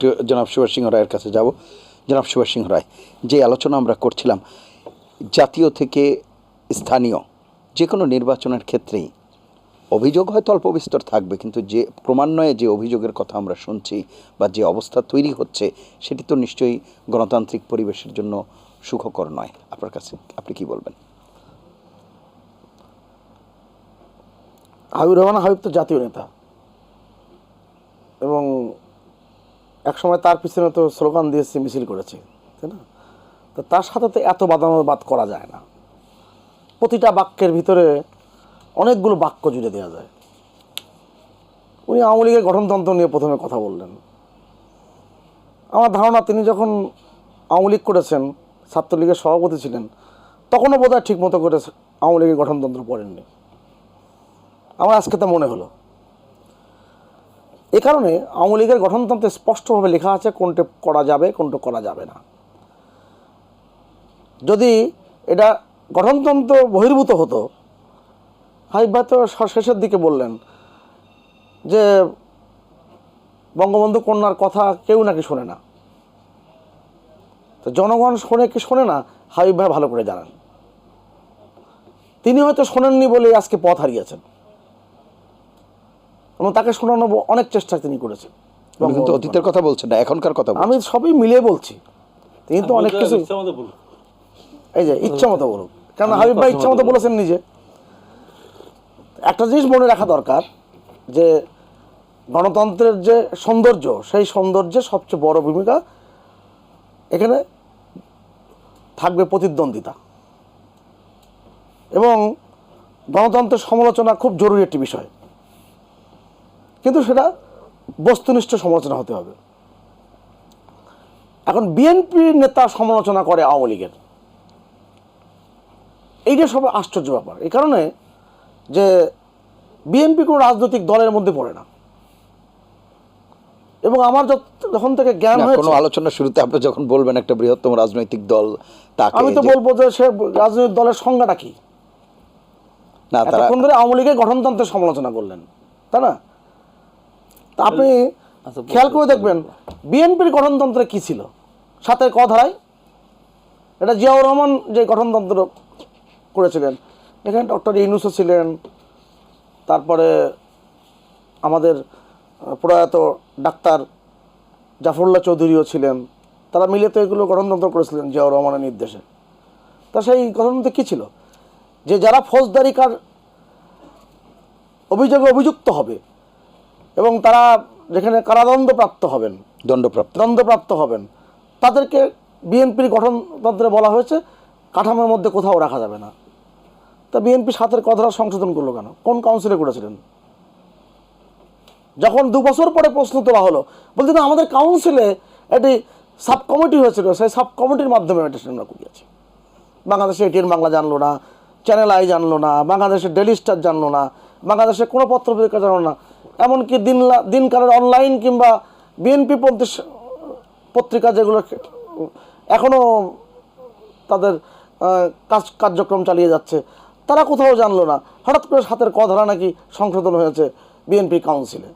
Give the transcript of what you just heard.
জনাব সুভাষ সিংহ রায়ের কাছে যাব। জনাব সুভাষ সিংহ রায়, যে আলোচনা আমরা করছিলাম, জাতীয় থেকে স্থানীয় যে কোনো নির্বাচনের ক্ষেত্রেই, অভিযোগ হয়তো অল্প বিস্তর থাকবে, কিন্তু যে ক্রমান্বয়ে যে অভিযোগের কথা আমরা শুনছি বা যে অবস্থা তৈরি হচ্ছে, সেটি তো নিশ্চয়ই গণতান্ত্রিক পরিবেশের জন্য সুখকর নয়। আপনার কাছে আপনি কি বলবেন? হাবিবুর রহমান হাবিব তো জাতীয় নেতা। এবং একসময় তার পিছনে তো স্লোগান দিয়েছে, মিছিল করেছে, তাই না? তো তার সাথে তো এত বাদানুবাদ করা যায় না। প্রতিটা বাক্যের ভিতরে অনেকগুলো বাক্য জুড়ে দেওয়া যায়। উনি আওয়ামী লীগের গঠনতন্ত্র নিয়ে প্রথমে কথা বললেন। আমার ধারণা, তিনি যখন আওয়ামী লীগ করেছেন, ছাত্রলীগের সভাপতি ছিলেন, তখনও বোধহয় ঠিক মতো করে আওয়ামী লীগের গঠনতন্ত্র পড়েননি। আমার আজকে তা মনে হলো। এ কারণে আওয়ামী লীগের গঠনতন্ত্রে স্পষ্টভাবে লেখা আছে কোনটা করা যাবে, কোনটা করা যাবে না। যদি এটা গঠনতন্ত্র বহির্ভূত হতো হাইব তো শেষের দিকে বললেন যে বঙ্গবন্ধু কন্যার কথা কেউ নাকি শোনে না। তো জনগণ শোনে কি শোনে না, হাবিব ভাই ভালো করে জানেন। তিনি হয়তো শোনেননি বলে আজকে পথ হারিয়েছেন। এবং তাকে শোনানো অনেক চেষ্টা তিনি করেছেন। কিন্তু অতীতের কথা বলছেন না এখনকার কথা আমি সবই মিলিয়ে বলছি। তিনি তো অনেক কিছু ইচ্ছা মতো বলুন। এই যে ইচ্ছা মতো বলুক কারণ হাবিব ভাই ইচ্ছা মতো বলেছেন নিজে। একটা জিনিস মনে রাখা দরকার যে গণতন্ত্রের যে সৌন্দর্য সেই সৌন্দর্যে সবচেয়ে বড় ভূমিকা এখানে থাকবে প্রতিদ্বন্দ্বিতা। এবং গণতন্ত্রের সমালোচনা খুব জরুরি একটি বিষয়। কিন্তু সেটা বস্তুনিষ্ঠ সমালোচনা হতে হবে। এখন বিএনপির নেতা সমালোচনা করে আওয়ামী লীগের। এইটা সব আশ্চর্য ব্যাপার। এই কারণে যে বিএনপি কোনো রাজনৈতিক দলের মধ্যে পড়ে না। এবং আমার যত- যখন থেকে জ্ঞান না, হয়েছে কোনো আলোচনা শুরুতে আপনি যখন বলবেন একটা বৃহত্তম রাজনৈতিক দল তাকে আমি তো বলব যে সে রাজনৈতিক দলের সংজ্ঞাটা কি? না তারা এতক্ষণ ধরে আওয়ামী লীগের গঠনতন্ত্রের সমালোচনা করলেন তাই না? তা আপনি আচ্ছা, খেয়াল করে দেখবেন বিএনপির গঠনতন্ত্রে কি ছিল? সাথে ক ধারায়? এটা জিয়াউর রহমান যে গঠনতন্ত্র করেছিলেন। এখানে ডক্টর ইউনুসও ছিলেন। তারপরে আমাদের প্রয়াত ডাক্তার জাফরুল্লাহ চৌধুরীও ছিলেন। তারা মিলে তো এগুলো গঠনতন্ত্র করেছিলেন জিয়াউর রহমানের নির্দেশে। তা সেই গঠনতন্ত্রে কী ছিল? যে যারা ফৌজদারি কার অভিযোগে অভিযুক্ত হবে এবং তারা যেখানে কারাদণ্ডপ্রাপ্ত হবেন দণ্ডপ্রাপ্ত। দণ্ডপ্রাপ্ত হবেন তাদেরকে বিএনপির গঠনতন্ত্রে বলা হয়েছে কাঠামোর মধ্যে কোথাও রাখা যাবে না। তা বিএনপি সাতের কথাটা সংশোধন করল কেন? কোন কাউন্সিলে করেছিলেন? যখন দু বছর পরে প্রশ্ন তোলা হলো বলতে না আমাদের কাউন্সিলে একটি সাব কমিটি হয়েছিল সেই সাব কমিটির মাধ্যমে এটা আমরা করিয়েছি। বাংলাদেশে এটিএন বাংলা জানলো না চ্যানেল আই জানলো না বাংলাদেশের ডেলি স্টার জানলো না বাংলাদেশের কোনো পত্রপত্রিকা জানলো না। এমনকি দিন দিনকালের অনলাইন কিংবা বিএনপি পন্থী পত্রিকা যেগুলো এখনও তাদের কাজ কার্যক্রম চালিয়ে যাচ্ছে, তারা কোথাও জানলো না। হঠাৎ করে হাতের ক নাকি সংশোধন হয়েছে বিএনপি কাউন্সিলে